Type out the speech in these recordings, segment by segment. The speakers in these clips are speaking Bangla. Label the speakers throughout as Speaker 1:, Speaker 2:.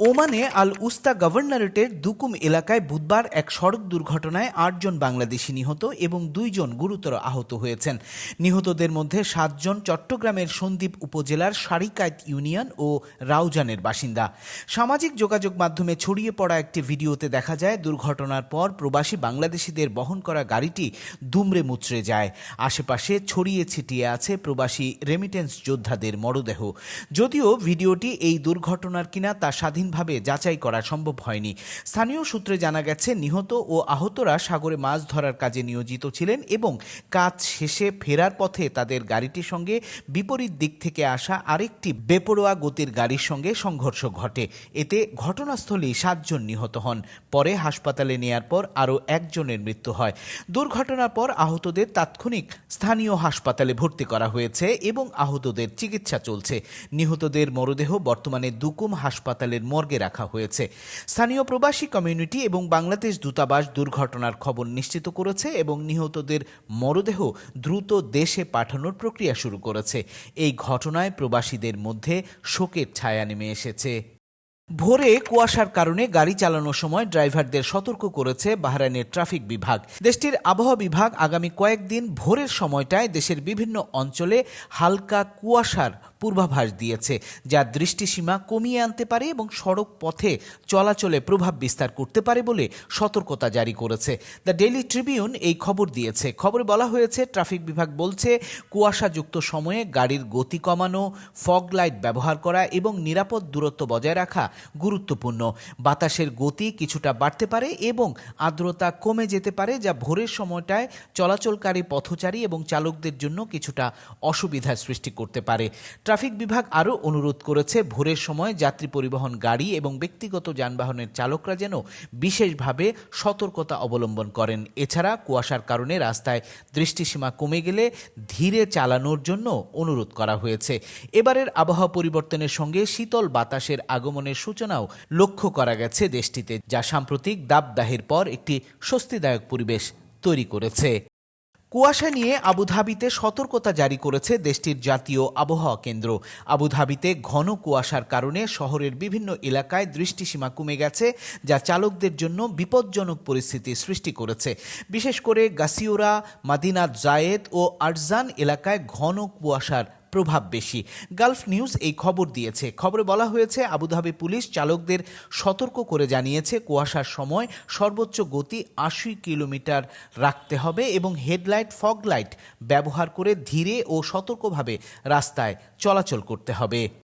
Speaker 1: ওমানে আল উস্তা গভর্নরেটের দুকুম এলাকায় বুধবার এক সড়ক দুর্ঘটনায় আটজন বাংলাদেশি নিহত এবং দুইজন গুরুতর আহত হয়েছেন। নিহতদের মধ্যে সাতজন চট্টগ্রামের সন্দ্বীপ উপজেলার সারিকায়ত ইউনিয়ন ও রাউজানের বাসিন্দা। সামাজিক যোগাযোগ মাধ্যমে ছড়িয়ে পড়া একটি ভিডিওতে দেখা যায়, দুর্ঘটনার পর প্রবাসী বাংলাদেশিদের বহন করা গাড়িটি দুমড়ে মুচড়ে যায়। আশেপাশে ছড়িয়ে ছিটিয়ে আছে প্রবাসী রেমিটেন্স যোদ্ধাদের মরদেহ। যদিও ভিডিওটি এই দুর্ঘটনার কিনা তা স্বাধীনভাবে যাচাই করা সম্ভব হয়নি। স্থানীয় সূত্রে জানা গেছে, নিহত ও আহতরা সাগরে মাছ ধরার কাজে নিয়োজিত ছিলেন এবং কাজ শেষে ফেরার পথে তাদের গাড়িটির সঙ্গে বিপরীত দিক থেকে আসা আরেকটি বেপরোয়া গতির গাড়ির সঙ্গে সংঘর্ষ ঘটে। এতে ঘটনাস্থলেই সাতজন নিহত হন। পরে হাসপাতালে নেয়ার পর আরও একজনের মৃত্যু হয়। দুর্ঘটনার পর আহতদের তাৎক্ষণিক স্থানীয় হাসপাতালে ভর্তি করা হয়েছে এবং আহতদের চিকিৎসা চলছে। নিহতদের মরদেহ বর্তমানে দুকুম হাসপাতালের মর্গে রাখা হয়েছে। স্থানীয় প্রবাসী কমিউনিটি এবং বাংলাদেশ দূতাবাস দুর্ঘটনার খবর নিশ্চিত করেছে এবং নিহতদের মরদেহ দ্রুত দেশে পাঠানোর প্রক্রিয়া শুরু করেছে। এই ঘটনায় প্রবাসীদের মধ্যে শোকের ছায়া নেমে এসেছে। ভোরে কুয়াশার কারণে গাড়ি চালানোর সময় ড্রাইভারদের সতর্ক করেছে বাহরাইনের ট্রাফিক বিভাগ। দেশটির আবহাওয়া বিভাগ আগামী কয়েকদিন ভোরের সময়টায় দেশের বিভিন্ন অঞ্চলে হালকা কুয়াশার পূর্বাভাস দিয়েছে, যা দৃষ্টিসীমা কমিয়ে আনতে পারে এবং সড়ক পথে চলাচলে প্রভাব বিস্তার করতে পারে বলে সতর্কতা জারি করেছে। দ্য ডেইলি ট্রিবিউন এই খবর দিয়েছে। খবরে বলা হয়েছে, ট্রাফিক বিভাগ বলছে, কুয়াশাযুক্ত সময়ে গাড়ির গতি কমানো, ফগ লাইট ব্যবহার করা এবং নিরাপদ দূরত্ব বজায় রাখা গুরুত্বপূর্ণ। বাতাসের গতি কিছুটা বাড়তে পারে এবং আর্দ্রতা কমে যেতে পারে, যা ভোরের সময়টায় চলাচলকারী পথচারী এবং চালকদের জন্য কিছুটা অসুবিধার সৃষ্টি করতে পারে। ট্রাফিক বিভাগ আরও অনুরোধ করেছে, ভোরের সময় যাত্রী পরিবহন গাড়ি এবং ব্যক্তিগত যানবাহনের চালকরা যেন বিশেষভাবে সতর্কতা অবলম্বন করেন। এছাড়া কুয়াশার কারণে রাস্তায় দৃষ্টিসীমা কমে গেলে ধীরে চালানোর জন্য অনুরোধ করা হয়েছে। এবারের আবহাওয়া পরিবর্তনের সঙ্গে শীতল বাতাসের আগমনের সূচনাও লক্ষ্য করা গেছে দেশটিতে, যা সাম্প্রতিক দাবদাহের পর একটি স্বস্তিদায়ক পরিবেশ তৈরি করেছে। কুয়াশা নিয়ে আবুধাবিতে সতর্কতা জারি করেছে দেশটির জাতীয় আবহাওয়া কেন্দ্র। আবুধাবিতে ঘন কুয়াশার কারণে শহরের বিভিন্ন এলাকায় দৃষ্টিসীমা কমে গেছে, যা চালকদের জন্য বিপজ্জনক পরিস্থিতি সৃষ্টি করেছে। বিশেষ করে গাসিওরা, মাদিনা জায়েদ ও আরজান এলাকায় ঘন কুয়াশার প্রভাব বেশি। গালফ নিউজ এই খবর দিয়েছে। খবরে বলা হয়েছে, আবুধাবি পুলিশ চালকদের সতর্ক করে জানিয়েছে, কুয়াশার সময় সর্বোচ্চ গতি আশি কিলোমিটার রাখতে হবে এবং হেডলাইট, ফগলাইট ব্যবহার করে ধীরে ও সতর্কভাবে রাস্তায় চলাচল করতে হবে।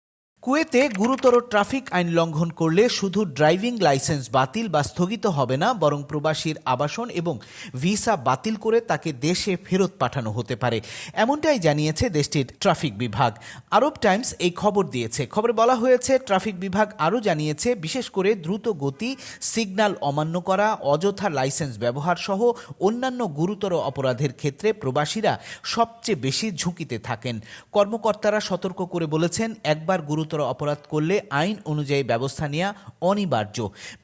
Speaker 1: কুয়েতে গুরুতর ট্রাফিক আইন লঙ্ঘন করলে শুধু ড্রাইভিং লাইসেন্স বাতিল বা স্থগিত হবে না, বরং প্রবাসীর আবাসন এবং ভিসা বাতিল করে তাকে দেশে ফেরত পাঠানো হতে পারে। এমনটাই জানিয়েছে দেশটির ট্রাফিক বিভাগ। আরব টাইমস এই খবর দিয়েছে। খবরে বলা হয়েছে, ট্রাফিক বিভাগ আরও জানিয়েছে, বিশেষ করে দ্রুত গতি, সিগন্যাল অমান্য করা, অযথা লাইসেন্স ব্যবহার সহ অন্যান্য গুরুতর অপরাধের ক্ষেত্রে প্রবাসীরা সবচেয়ে বেশি ঝুঁকিতে থাকেন। কর্মকর্তারা সতর্ক করে বলেছেন, একবার গুরুতর অপরাধ করলে আইন অনুযায়ী ব্যবস্থা নেওয়া অনিবার্য।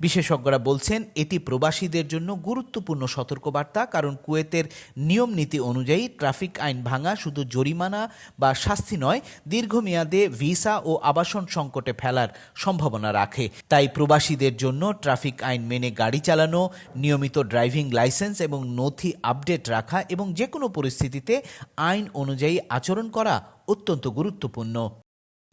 Speaker 1: বিশেষজ্ঞরা বলছেন, এটি প্রবাসীদের জন্য গুরুত্বপূর্ণ সতর্কবার্তা, কারণ কুয়েতের নিয়ম নীতি অনুযায়ী ট্রাফিক আইন ভাঙা শুধু জরিমানা বা শাস্তি নয়, দীর্ঘমেয়াদে ভিসা ও আবাসন সংকটে ফেলার সম্ভাবনা রাখে। তাই প্রবাসীদের জন্য ট্রাফিক আইন মেনে গাড়ি চালানো, নিয়মিত ড্রাইভিং লাইসেন্স এবং নথি আপডেট রাখা এবং যে কোনো পরিস্থিতিতে আইন অনুযায়ী আচরণ করা অত্যন্ত গুরুত্বপূর্ণ।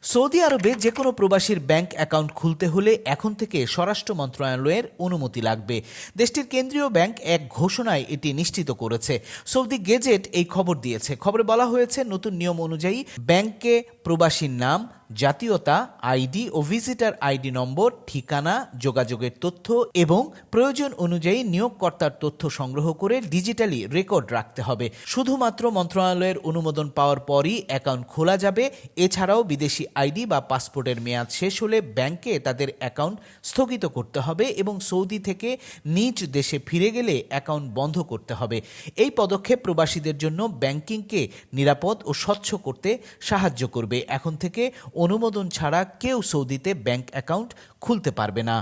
Speaker 1: সৌদি আরবে যে কোনো প্রবাসীর ব্যাংক অ্যাকাউন্ট খুলতে হলে এখন থেকে স্বরাষ্ট্র মন্ত্রণালয়ের অনুমতি লাগবে। দেশটির কেন্দ্রীয় ব্যাংক এক ঘোষণায় এটি নিশ্চিত করেছে। সৌদি গেজেট এই খবর দিয়েছে। খবরে বলা হয়েছে, নতুন নিয়ম অনুযায়ী ব্যাংকে প্রবাসীর নাম জাতীয়তা, আইডি ও ভিজিটার আইডি নম্বর, ঠিকানা, যোগাযোগের তথ্য এবং প্রয়োজন অনুযায়ী নিয়োগকর্তার তথ্য সংগ্রহ করে ডিজিটালি রেকর্ড রাখতে হবে। শুধুমাত্র মন্ত্রণালয়ের অনুমোদন পাওয়ার পরই অ্যাকাউন্ট খোলা যাবে। এছাড়াও বিদেশি আইডি বা পাসপোর্টের মেয়াদ শেষ হলে ব্যাংকে তাদের অ্যাকাউন্ট স্থগিত করতে হবে এবং সৌদি থেকে নিজ দেশে ফিরে গেলে অ্যাকাউন্ট বন্ধ করতে হবে। এই পদক্ষেপ প্রবাসীদের জন্য ব্যাংকিংকে নিরাপদ ও স্বচ্ছ করতে সাহায্য করবে। এখন থেকে অনুমোদন ছাড়া কেউ সৌদিতে ব্যাংক অ্যাকাউন্ট খুলতে পারবে না।